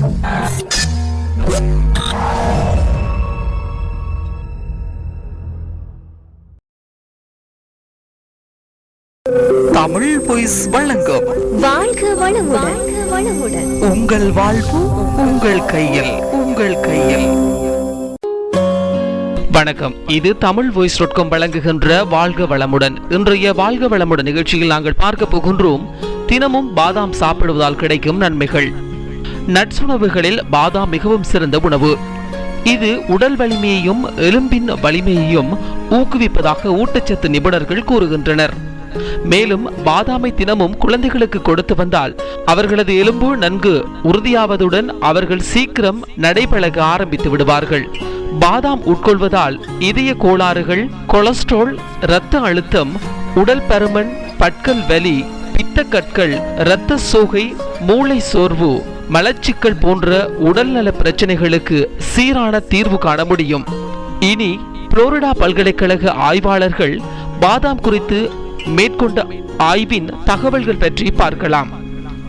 Tamil boys வழங்கும். வாழ்க வளமுடன். உங்கள் வாழ்வு உங்கள் கையில் உங்கள் கையில். வணக்கம். இது தமிழ் வாய்ஸ் டாட் வழங்குகின்ற வாழ்க வளமுடன். இன்றைய வாழ்க வளமுடன் நிகழ்ச்சியில் நாங்கள் பார்க்க போகின்றோம் தினமும் பாதாம் சாப்பிடுவதால் கிடைக்கும் நன்மைகள். நட்சுணவுகளில் பாதாம் மிகவும் சிறந்த உணவு. இது உடல் வலிமையையும் எலும்பின் வலிமையையும் ஊக்குவிப்பதாக ஊட்டச்சத்து நிபுணர்கள் கூறுகின்றனர். மேலும் பாதாமை தினமும் குழந்தைகளுக்கு கொடுத்து வந்தால் அவர்களது எலும்பு நன்கு உறுதியாவதுடன் அவர்கள் சீக்கிரம் நடைபழக ஆரம்பித்து விடுவார்கள். பாதாம் உட்கொள்வதால் இதய கோளாறுகள் கொலஸ்ட்ரால் இரத்த அழுத்தம் உடல் பருமன் பட்கல் வலி பித்தக்கற்கள் இரத்த சோகை மூளை சோர்வு மலச்சிக்கல் போன்ற உடல்நல பிரச்சனைகளுக்கு சீரான தீர்வு காண முடியும். இனி புளோரிடா பல்கலைக்கழக ஆய்வாளர்கள் பாதாம் குறித்து மேற்கொண்ட ஆய்வின் தகவல்கள் பற்றி பார்க்கலாம்.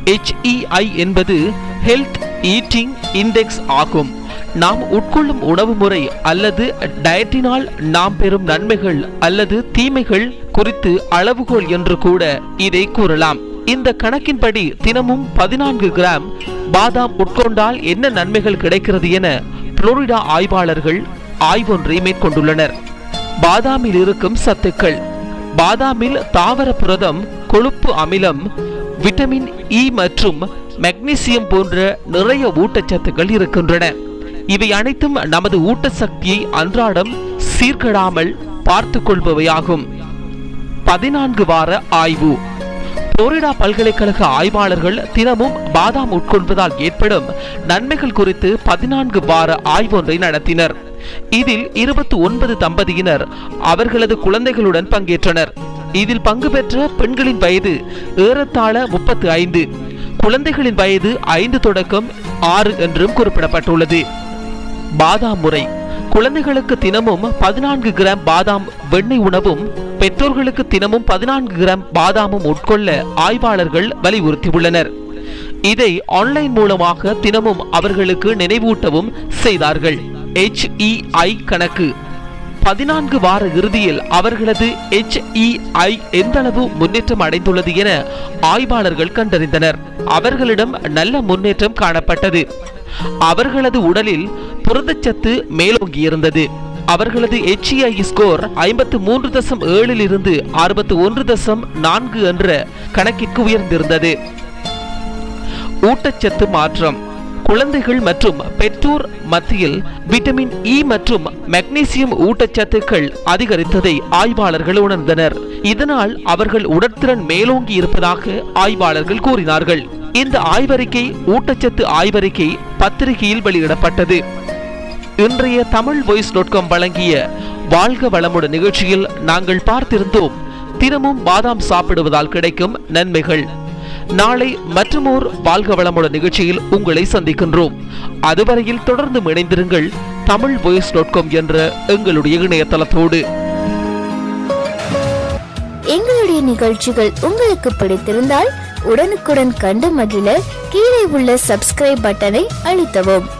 ஹெச்இஐ என்பது ஹெல்த் ஈட்டிங் இண்டெக்ஸ் ஆகும். நாம் உட்கொள்ளும் உணவு முறை அல்லது டயட்டினால் நாம் பெறும் நன்மைகள் அல்லது தீமைகள் குறித்து அளவுகோல் என்று கூட இதை கூறலாம். இந்த கணக்கின்படி தினமும் பதினான்கு கிராம் பாதாம் உட்கொண்டால் என்ன நன்மைகள் கிடைக்கிறது என புளோரிடா ஆய்வாளர்கள் ஆய்வொன்றை மேற்கொண்டுள்ளனர். பாதாமில் இருக்கும் சத்துக்கள் பாதாமில் தாவர புரதம் கொழுப்பு அமிலம் விட்டமின் இ மற்றும் மெக்னீசியம் போன்ற நிறைய ஊட்டச்சத்துக்கள் இருக்கின்றன. இவை அனைத்தும் நமது ஊட்டசக்தியை அன்றாடம் சீர்கெடாமல் பார்த்துக் கொள்பவையாகும் பதினான்கு வார ஆய்வு. புளோரிடா பல்கலைக்கழக ஆய்வாளர்கள் தினமும் பாதாம் உட்கொள்வதால் ஏற்படும் நன்மைகள் குறித்து பதினான்கு வார ஆய்வொன்றை நடத்தினர். இதில் இருபத்தி ஒன்பது தம்பதியினர் அவர்களது குழந்தைகளுடன் பங்கேற்றனர். இதில் பங்கு பெற்ற பெண்களின் வயது ஏறத்தாழ முப்பத்து ஐந்து குழந்தைகளின் வயது ஐந்து தொடக்கம் ஆறு என்றும் குறிப்பிடப்பட்டுள்ளது. பாதாம் முறை குழந்தைகளுக்கு தினமும் பதினான்கு கிராம் பாதாம் வெண்ணெய் உணவும் பெற்றோர்களுக்கு தினமும் பதினான்கு கிராம் பாதாமும் உட்கொள்ள ஆய்வாளர்கள் வலியுறுத்தியுள்ளனர். இதை ஆன்லைன் மூலமாக தினமும் அவர்களுக்கு நினைவூட்டவும் செய்தார்கள். ஹெச்இஐ கணக்கு. பதினான்கு வார இறுதியில் அவர்களது ஹெச்இஐ எந்தளவு முன்னேற்றம் அடைந்துள்ளது என ஆய்வாளர்கள் கண்டறிந்தனர். அவர்களிடம் நல்ல முன்னேற்றம் காணப்பட்டது. அவர்களது உடலில் புரதச்சத்து மேலோங்கி இருந்தது அவர்களது எச்இஐ ஸ்கோர் ஐம்பத்து மூன்று தசம் ஏழில் இருந்து அறுபத்து ஒன்று தசம் நான்கு என்ற கணக்கிற்கு உயர்ந்திருந்தது. ஊட்டச்சத்து மாற்றம். குழந்தைகள் மற்றும் பெற்றோர் மத்தியில் விட்டமின் இ e மற்றும் மெக்னீசியம் ஊட்டச்சத்துக்கள் அதிகரித்ததை ஆய்வாளர்கள் உணர்ந்தனர். இதனால் அவர்கள் உடற்திறன் மேலோங்கி இருப்பதாக ஆய்வாளர்கள் கூறினார்கள். இந்த ஆய்வறிக்கை ஊட்டச்சத்து ஆய்வறிக்கை பத்திரிகையில் வெளியிடப்பட்டது. இன்றைய தமிழ் வாய்ஸ் டாட் காம் வழங்கிய வாழ்க வளமுடன் நிகழ்ச்சியில் நாங்கள் பார்த்திருந்தோம் தினமும் பாதாம் சாப்பிடுவதால் கிடைக்கும் நன்மைகள். நாளை மற்றுமோர் வாழ்க வளமுடன் நிகழ்ச்சியில் உங்களை சந்திக்கின்றோம். அதுவரையில் தொடர்ந்து இணைந்திருங்கள் தமிழ் வாய்ஸ் டாட் காம் என்ற எங்களுடைய இணையதளத்தோடு. எங்களுடைய நிகழ்ச்சிகள் உங்களுக்கு பிடித்திருந்தால் உடனுக்குடன் கண்டு மகிழ கீழே உள்ள சப்ஸ்கிரைப் பட்டனை அழுத்தவும்.